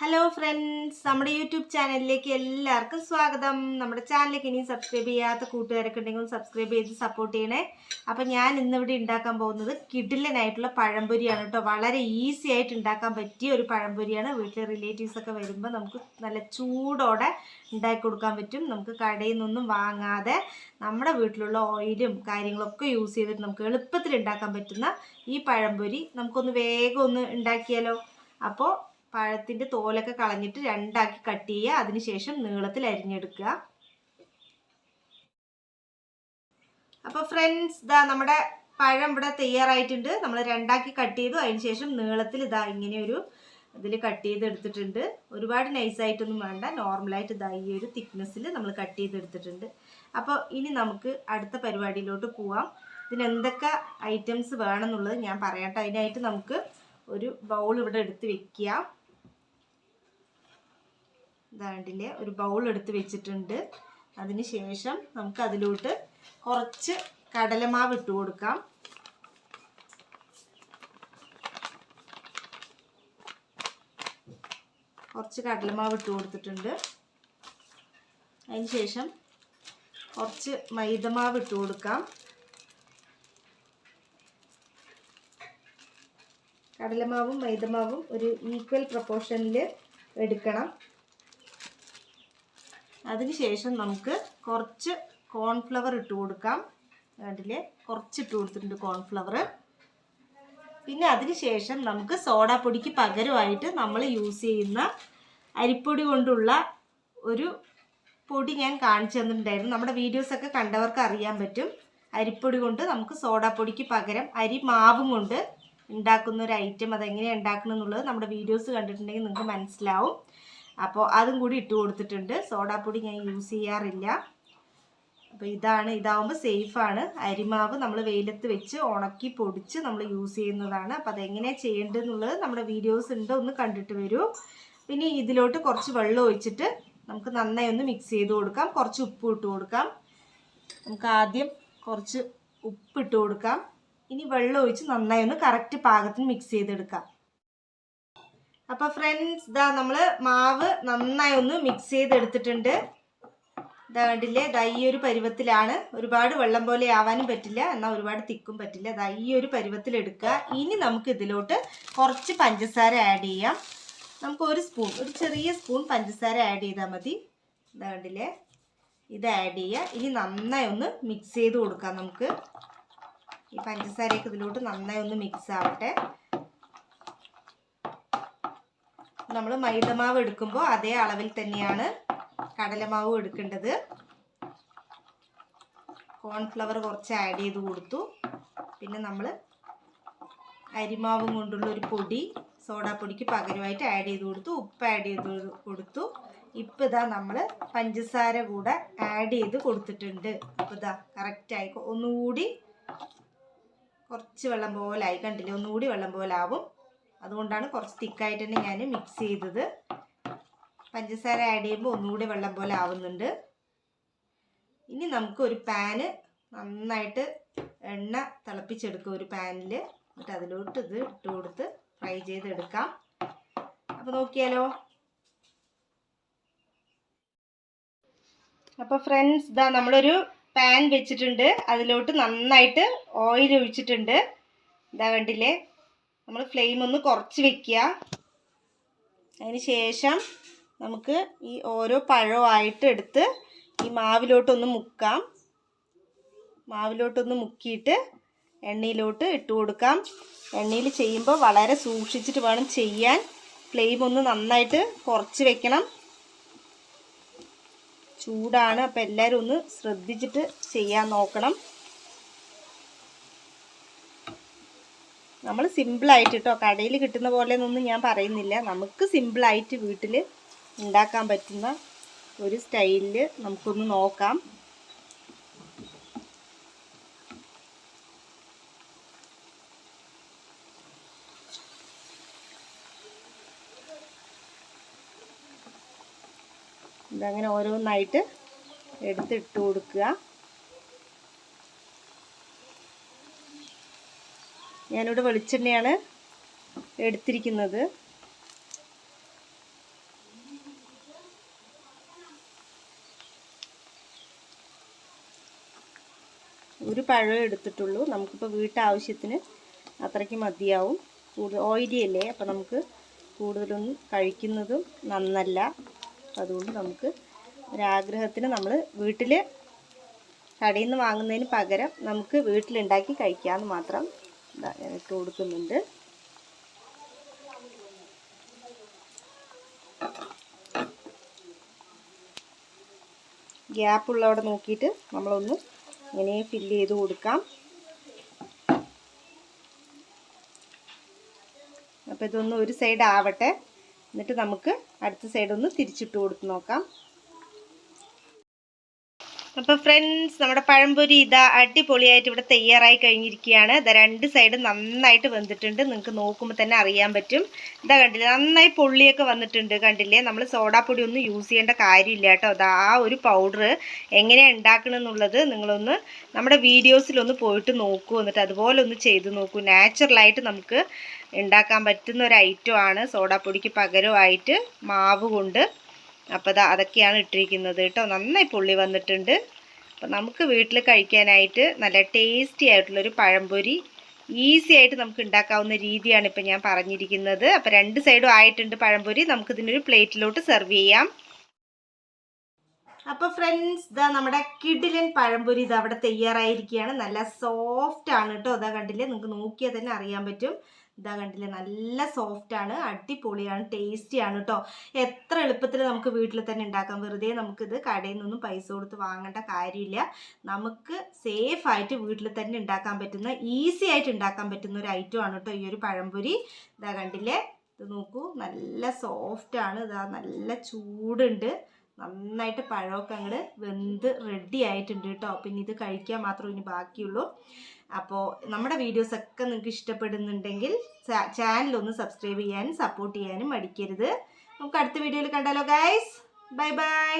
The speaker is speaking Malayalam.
ഹലോ ഫ്രണ്ട്സ് നമ്മുടെ യൂട്യൂബ് ചാനലിലേക്ക് എല്ലാവർക്കും സ്വാഗതം. നമ്മുടെ ചാനലിലേക്ക് ഇനിയും സബ്സ്ക്രൈബ് ചെയ്യാത്ത കൂട്ടുകാരൊക്കെ ഉണ്ടെങ്കിൽ സബ്സ്ക്രൈബ് ചെയ്ത് സപ്പോർട്ട് ചെയ്യണേ. അപ്പം ഞാൻ ഇന്നിവിടെ ഉണ്ടാക്കാൻ പോകുന്നത് കിഡിലനായിട്ടുള്ള പഴംപൊരിയാണ് കേട്ടോ. വളരെ ഈസി ആയിട്ട് ഉണ്ടാക്കാൻ പറ്റിയ ഒരു പഴംപൊരിയാണ്. വീട്ടിലെ റിലേറ്റീവ്സൊക്കെ വരുമ്പോൾ നമുക്ക് നല്ല ചൂടോടെ ഉണ്ടാക്കി കൊടുക്കാൻ പറ്റും. നമുക്ക് കടയിൽ നിന്നൊന്നും വാങ്ങാതെ നമ്മുടെ വീട്ടിലുള്ള ഓയിലും കാര്യങ്ങളൊക്കെ യൂസ് ചെയ്തിട്ട് നമുക്ക് എളുപ്പത്തിൽ ഉണ്ടാക്കാൻ പറ്റുന്ന ഈ പഴംപൊരി നമുക്കൊന്ന് വേഗം ഒന്ന് ഉണ്ടാക്കിയാലോ? അപ്പോൾ പഴത്തിന്റെ തോലൊക്കെ കളഞ്ഞിട്ട് രണ്ടാക്കി കട്ട് ചെയ്യുക. അതിനുശേഷം നീളത്തിൽ അരിഞ്ഞെടുക്കുക. അപ്പോൾ ഫ്രണ്ട്സ് ഇതാ നമ്മുടെ പഴം ഇവിടെ തയ്യാറായിട്ടുണ്ട്. നമ്മൾ രണ്ടാക്കി കട്ട് ചെയ്തു. അതിനുശേഷം നീളത്തിൽ ഇതാ ഇങ്ങനെ ഒരു ഇതിൽ കട്ട് ചെയ്ത് എടുത്തിട്ടുണ്ട് ഒരുപാട് നൈസായിട്ടൊന്നും വേണ്ട. നോർമലായിട്ട് ഇതാ ഈ ഒരു തിക്നെസ്സിൽ നമ്മൾ കട്ട് ചെയ്തെടുത്തിട്ടുണ്ട്. അപ്പോൾ ഇനി നമുക്ക് അടുത്ത പരിപാടിയിലോട്ട് പോവാം. ഇതിനെന്തൊക്കെ ഐറ്റംസ് വേണമെന്നുള്ളത് ഞാൻ പറയാട്ടോ അതിനായിട്ട് നമുക്ക് ഒരു ബൗൾ ഇവിടെ എടുത്ത് വെക്കുക ഇതാണ്ടില്ലേ ഒരു ബൗൾ എടുത്ത് വെച്ചിട്ടുണ്ട്. അതിന് ശേഷം നമുക്ക് അതിലോട്ട് കുറച്ച് കടലമാവ് ഇട്ട് കൊടുക്കാം. കുറച്ച് കടലമാവ് ഇട്ട് കൊടുത്തിട്ടുണ്ട്. അതിന് ശേഷം കുറച്ച് മൈദമാവ് ഇട്ട് കൊടുക്കാം. കടലമാവും മൈദമാവും ഒരു ഈക്വൽ പ്രപ്പോർഷനിൽ എടുക്കണം. അതിനുശേഷം നമുക്ക് കുറച്ച് കോൺഫ്ലവർ ഇട്ട് കൊടുക്കാം. അതിൽ കുറച്ച് ഇട്ട് കൊടുത്തിട്ടുണ്ട് കോൺഫ്ലവർ പിന്നെ അതിനുശേഷം നമുക്ക് സോഡാപ്പൊടിക്ക് പകരമായിട്ട് നമ്മൾ യൂസ് ചെയ്യുന്ന അരിപ്പൊടി കൊണ്ടുള്ള ഒരു പൊടി ഞാൻ കാണിച്ചു തന്നിട്ടുണ്ടായിരുന്നു. നമ്മുടെ വീഡിയോസൊക്കെ കണ്ടവർക്ക് അറിയാൻ പറ്റും. അരിപ്പൊടി കൊണ്ട് നമുക്ക് സോഡാപ്പൊടിക്ക് പകരം അരി മാവും കൊണ്ട് ഉണ്ടാക്കുന്ന ഒരു ഐറ്റം അതെങ്ങനെയാണ് ഉണ്ടാക്കുന്നത് നമ്മുടെ വീഡിയോസ് കണ്ടിട്ടുണ്ടെങ്കിൽ നിങ്ങൾക്ക് മനസ്സിലാവും. അപ്പോൾ അതും കൂടി ഇട്ട് കൊടുത്തിട്ടുണ്ട്. സോഡാപ്പൊടി ഞാൻ യൂസ് ചെയ്യാറില്ല. അപ്പോൾ ഇതാണ് ഇതാവുമ്പോൾ സേഫാണ്. അരിമാവ് നമ്മൾ വെയിലത്ത് വെച്ച് ഉണക്കി പൊടിച്ച് നമ്മൾ യൂസ് ചെയ്യുന്നതാണ്. അപ്പോൾ അതെങ്ങനെയാണ് ചെയ്യേണ്ടതെന്നുള്ളത് നമ്മുടെ വീഡിയോസ് ഉണ്ട് ഒന്ന് കണ്ടിട്ട് വരൂ. പിന്നെ ഇതിലോട്ട് കുറച്ച് വെള്ളം ഒഴിച്ചിട്ട് നമുക്ക് നന്നായി ഒന്ന് മിക്സ് ചെയ്ത് കൊടുക്കാം. കുറച്ച് ഉപ്പ് ഇട്ട് കൊടുക്കാം. നമുക്ക് ആദ്യം കുറച്ച് ഉപ്പ് ഇട്ട് കൊടുക്കാം. ഇനി വെള്ളം ഒഴിച്ച് നന്നായി ഒന്ന് കറക്റ്റ് പാകത്തിന് മിക്സ് ചെയ്തെടുക്കാം. അപ്പോൾ ഫ്രണ്ട്സ് ഇതാ നമ്മൾ മാവ് നന്നായി ഒന്ന് മിക്സ് ചെയ്തെടുത്തിട്ടുണ്ട്. ഇതാ കണ്ടില്ലേ? ഇതാ ഈ ഒരു പരുവത്തിലാണ്. ഒരുപാട് വെള്ളം പോലെ ആവാനും പറ്റില്ല. എന്നാൽ ഒരുപാട് തിക്കും പറ്റില്ല. ഇതാ ഈ ഒരു പരുവത്തിൽ എടുക്കുക ഇനി നമുക്ക് ഇതിലോട്ട് കുറച്ച് പഞ്ചസാര ആഡ് ചെയ്യാം. നമുക്ക് ഒരു സ്പൂൺ ഒരു ചെറിയ സ്പൂൺ പഞ്ചസാര ആഡ് ചെയ്താൽ മതി. ഇതാ കണ്ടില്ലേ? ഇത് ആഡ് ചെയ്യുക. ഇനി നന്നായി ഒന്ന് മിക്സ് ചെയ്ത് കൊടുക്കാം നമുക്ക്. ഈ പഞ്ചസാരയൊക്കെ ഇതിലോട്ട് നന്നായി ഒന്ന് മിക്സ് ആവട്ടെ. നമ്മൾ മൈദമാവ് എടുക്കുമ്പോൾ അതേ അളവിൽ തന്നെയാണ് കടലമാവ് എടുക്കേണ്ടത്. കോൺഫ്ലവർ കുറച്ച് ആഡ് ചെയ്ത് കൊടുത്തു. പിന്നെ നമ്മൾ അരിമാവും കൊണ്ടുള്ള ഒരു പൊടി സോഡാപ്പൊടിക്ക് പകരമായിട്ട് ആഡ് ചെയ്ത് കൊടുത്തു. ഉപ്പ് ആഡ് ചെയ്ത് കൊടുത്തു. ഇപ്പം ഇതാ നമ്മൾ പഞ്ചസാര കൂടെ ആഡ് ചെയ്ത് കൊടുത്തിട്ടുണ്ട്. അപ്പം ഇതാ കറക്റ്റായി ഒന്നുകൂടി കുറച്ച് വെള്ളം പോലായി കണ്ടില്ലേ? ഒന്നുകൂടി വെള്ളം പോലെ ആവും. അതുകൊണ്ടാണ് കുറച്ച് തിക്കായിട്ട് തന്നെ ഞാൻ മിക്സ് ചെയ്തത്. പഞ്ചസാര ആഡ് ചെയ്യുമ്പോൾ ഒന്നുകൂടി വെള്ളം പോലെ ആവുന്നുണ്ട്. ഇനി നമുക്ക് ഒരു പാന് നന്നായിട്ട് എണ്ണ തിളപ്പിച്ചെടുക്കുക ഒരു പാനിൽ എന്നിട്ട് അതിലോട്ട് ഇത് ഇട്ട് കൊടുത്ത് ഫ്രൈ ചെയ്തെടുക്കാം. അപ്പോൾ നോക്കിയാലോ? അപ്പോൾ ഫ്രണ്ട്സ് ഇതാ നമ്മളൊരു പാൻ വെച്ചിട്ടുണ്ട്. അതിലോട്ട് നന്നായിട്ട് ഓയിൽ ഒഴിച്ചിട്ടുണ്ട്. ഇതാ കണ്ടില്ലേ? നമ്മൾ ഫ്ലെയിം ഒന്ന് കുറച്ച് വെക്കുക അതിന് ശേഷം നമുക്ക് ഈ ഓരോ പഴമായിട്ട് എടുത്ത് ഈ മാവിലോട്ടൊന്ന് മുക്കാം. മാവിലോട്ടൊന്ന് മുക്കിയിട്ട് എണ്ണയിലോട്ട് ഇട്ട് കൊടുക്കാം. എണ്ണയിൽ ചെയ്യുമ്പോൾ വളരെ സൂക്ഷിച്ചിട്ട് വേണം ചെയ്യാൻ. ഫ്ലെയിം ഒന്ന് നന്നായിട്ട് കുറച്ച് വെക്കണം. ചൂടാണ്. അപ്പോൾ എല്ലാവരും ഒന്ന് ശ്രദ്ധിച്ചിട്ട് ചെയ്യാൻ നോക്കണം. നമ്മൾ സിമ്പിളായിട്ട് കേട്ടോ കടയിൽ കിട്ടുന്ന പോലെ ഒന്നും ഞാൻ പറയുന്നില്ല. നമുക്ക് സിമ്പിളായിട്ട് വീട്ടിൽ ഉണ്ടാക്കാൻ പറ്റുന്ന ഒരു സ്റ്റൈലിൽ നമുക്കൊന്ന് നോക്കാം. ഇതങ്ങനെ ഓരോന്നായിട്ട് എടുത്തിട്ട് കൊടുക്കുക. ഞാനിവിടെ വെളിച്ചെണ്ണയാണ് എടുത്തിരിക്കുന്നത്. ഒരു പഴം എടുത്തിട്ടുള്ളൂ. നമുക്കിപ്പോൾ വീട്ടാവശ്യത്തിന് അത്രയ്ക്ക് മതിയാവും. കൂടുതൽ ഓയിലി അല്ലേ? അപ്പോൾ നമുക്ക് കൂടുതലൊന്നും കഴിക്കുന്നതും നന്നല്ല. അതുകൊണ്ട് നമുക്ക് ഒരാഗ്രഹത്തിന് നമ്മൾ വീട്ടിൽ കടയിൽ നിന്ന് വാങ്ങുന്നതിന് പകരം നമുക്ക് വീട്ടിലുണ്ടാക്കി കഴിക്കാമെന്ന് മാത്രം ഞാൻ ഇട്ട് കൊടുക്കുന്നുണ്ട്. ഗ്യാപ്പുള്ളവിടെ നോക്കിയിട്ട് നമ്മളൊന്ന് ഇങ്ങനെ ഫില്ല് ചെയ്ത് കൊടുക്കാം. അപ്പോൾ ഇതൊന്ന് ഒരു സൈഡ് ആവട്ടെ. എന്നിട്ട് നമുക്ക് അടുത്ത സൈഡ് ഒന്ന് തിരിച്ചിട്ട് കൊടുത്ത് നോക്കാം. അപ്പോൾ ഫ്രണ്ട്സ് നമ്മുടെ പഴംപൊരി ഇതാ അടിപൊളിയായിട്ട് ഇവിടെ തയ്യാറായി കഴിഞ്ഞിരിക്കുകയാണ്. ഇതാ രണ്ട് സൈഡും നന്നായിട്ട് വെന്തിട്ടുണ്ട്. നിങ്ങൾക്ക് നോക്കുമ്പോൾ തന്നെ അറിയാൻ പറ്റും. ഇതാ കണ്ടില്ലേ നന്നായി പൊള്ളിയൊക്കെ വന്നിട്ടുണ്ട് കണ്ടില്ലേ. നമ്മൾ സോഡാപ്പൊടി ഒന്നും യൂസ് ചെയ്യേണ്ട കാര്യമില്ല കേട്ടോ. അതാ ആ ഒരു പൗഡർ എങ്ങനെയാണ് ഉണ്ടാക്കണമെന്നുള്ളത് നിങ്ങളൊന്ന് നമ്മുടെ വീഡിയോസിലൊന്ന് പോയിട്ട് നോക്കൂ. എന്നിട്ട് അതുപോലെ ഒന്ന് ചെയ്ത് നോക്കൂ. നാച്ചുറലായിട്ട് നമുക്ക് ഉണ്ടാക്കാൻ പറ്റുന്ന ഒരു ഐറ്റമാണ് സോഡാപ്പൊടിക്ക് പകരമായിട്ട് മാവ് കൊണ്ട് അപ്പോൾ അത് അതൊക്കെയാണ് ഇട്ടിരിക്കുന്നത് കേട്ടോ. നന്നായി പുള്ളി വന്നിട്ടുണ്ട്. അപ്പോൾ നമുക്ക് വീട്ടിൽ കഴിക്കാനായിട്ട് നല്ല ടേസ്റ്റി ആയിട്ടുള്ളൊരു പഴംപൊരി ഈസി ആയിട്ട് നമുക്ക് ഉണ്ടാക്കാവുന്ന രീതിയാണ് ഇപ്പം ഞാൻ പറഞ്ഞിരിക്കുന്നത്. അപ്പോൾ രണ്ട് സൈഡും ആയിട്ടുണ്ട് പഴംപൊരി. നമുക്കിതിനൊരു പ്ലേറ്റിലോട്ട് സെർവ് ചെയ്യാം. അപ്പോൾ ഫ്രണ്ട്സ് ഇതാ നമ്മുടെ കിഡിലൻ പഴംപൊരി ഇത് അവിടെ തയ്യാറായിരിക്കുകയാണ്. നല്ല സോഫ്റ്റ് ആണ് കേട്ടോ ഇതാ കണ്ടില്ലേ? നിങ്ങൾക്ക് നോക്കിയാൽ തന്നെ അറിയാൻ പറ്റും. ഇതാ കണ്ടില്ലേ? നല്ല സോഫ്റ്റ് ആണ് അടിപൊളിയാണ് ടേസ്റ്റിയാണ് കേട്ടോ. എത്ര എളുപ്പത്തിൽ നമുക്ക് വീട്ടിൽ തന്നെ ഉണ്ടാക്കാം. വെറുതെ നമുക്കിത് കടയിൽ നിന്നൊന്നും പൈസ കൊടുത്ത് വാങ്ങേണ്ട കാര്യമില്ല. നമുക്ക് സേഫ് ആയിട്ട് വീട്ടിൽ തന്നെ ഉണ്ടാക്കാൻ പറ്റുന്ന ഈസി ആയിട്ട് ഉണ്ടാക്കാൻ പറ്റുന്ന ഒരു ഐറ്റം ആണ് കേട്ടോ ഈ ഒരു പഴംപൊരി. ഇതാ കണ്ടില്ലേ? ഇത് നോക്കൂ നല്ല സോഫ്റ്റ് ആണ് ഇതാ നല്ല ചൂടുണ്ട്. നന്നായിട്ട് പഴമൊക്കെ അങ്ങോട്ട് വെന്ത് റെഡി ആയിട്ടുണ്ട് കേട്ടോ. പിന്നെ ഇത് കഴിക്കാൻ മാത്രമേ ഇനി ബാക്കിയുള്ളൂ. അപ്പോൾ നമ്മുടെ വീഡിയോസൊക്കെ നിങ്ങൾക്ക് ഇഷ്ടപ്പെടുന്നുണ്ടെങ്കിൽ ചാനൽ ഒന്ന് സബ്സ്ക്രൈബ് ചെയ്യാനും സപ്പോർട്ട് ചെയ്യാനും മടിക്കരുത്. നമുക്ക് അടുത്ത വീഡിയോയിൽ കണ്ടാലോ ഗൈസ് ബൈ ബൈ